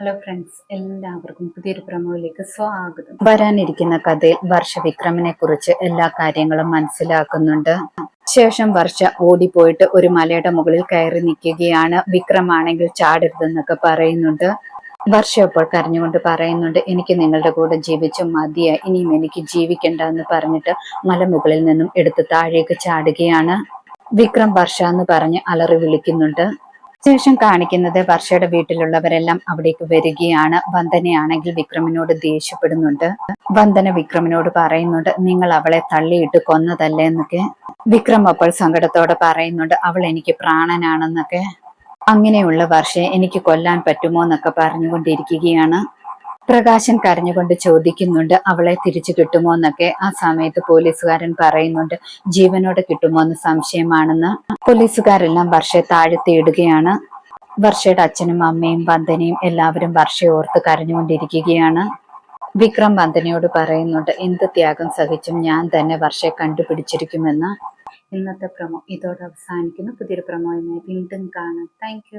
Hello friends എല്ലാവർക്കും പുതിയൊരു പ്രമോയിലേക്ക് സ്വാഗതം. വരാനിരിക്കുന്ന കഥയിൽ വർഷ വിക്രമിനെ കുറിച്ച് എല്ലാ കാര്യങ്ങളും മനസ്സിലാക്കുന്നുണ്ട്. ശേഷം വർഷ ഓടിപ്പോയിട്ട് ഒരു മലയുടെ മുകളിൽ കയറി നിൽക്കുകയാണ് വിക്രമാണെങ്കിൽ ചാടരുതെന്നൊക്കെ പറയുന്നുണ്ട്. വർഷ ഇപ്പോൾ കരഞ്ഞുകൊണ്ട് പറയുന്നുണ്ട് എനിക്ക് നിങ്ങളുടെ കൂടെ ജീവിച്ച മതിയായി ഇനിയും എനിക്ക് ജീവിക്കണ്ട എന്ന് പറഞ്ഞിട്ട് മലമുകളിൽ നിന്നും എടുത്ത് താഴേക്ക് ചാടുകയാണ്. വിക്രം വർഷ എന്ന് പറഞ്ഞ് അലറി വിളിക്കുന്നുണ്ട്. ശേഷം കാണിക്കുന്നത് വർഷയുടെ വീട്ടിലുള്ളവരെല്ലാം അവിടേക്ക് വരികയാണ്. വന്ദനയാണെങ്കിൽ വിക്രമിനോട് ദേഷ്യപ്പെടുന്നുണ്ട്. വന്ദന വിക്രമിനോട് പറയുന്നുണ്ട് നിങ്ങൾ അവളെ തള്ളിയിട്ട് കൊന്നതല്ലേ? എന്നൊക്കെ. വിക്രം അപ്പോൾ സങ്കടത്തോടെ പറയുന്നുണ്ട് അവൾ എനിക്ക് പ്രാണനാണെന്നൊക്കെ. അങ്ങനെയുള്ള വർഷയെ എനിക്ക് കൊല്ലാൻ പറ്റുമോ? എന്നൊക്കെ പറഞ്ഞുകൊണ്ടിരിക്കുകയാണ്. പ്രകാശൻ കരഞ്ഞുകൊണ്ട് ചോദിക്കുന്നുണ്ട് അവളെ തിരിച്ചു കിട്ടുമോ എന്നൊക്കെ. ആ സമയത്ത് പോലീസുകാരൻ പറയുന്നുണ്ട് ജീവനോടെ കിട്ടുമോ എന്ന് സംശയമാണെന്ന്. പോലീസുകാരെല്ലാം വർഷയെ താഴ്ത്തിയിടുകയാണ് വർഷയുടെ അച്ഛനും അമ്മയും വന്ദനയും എല്ലാവരും വർഷയെ ഓർത്ത് കരഞ്ഞുകൊണ്ടിരിക്കുകയാണ്. വിക്രം വന്ദനയോട് പറയുന്നുണ്ട് എന്ത് ത്യാഗം സഹിച്ചും ഞാൻ തന്നെ വർഷയെ കണ്ടുപിടിച്ചിരിക്കുമെന്ന്. ഇന്നത്തെ പ്രമോ ഇതോടെ അവസാനിക്കുന്നു. പുതിയൊരു പ്രമോയുമായി വീണ്ടും കാണാം. താങ്ക്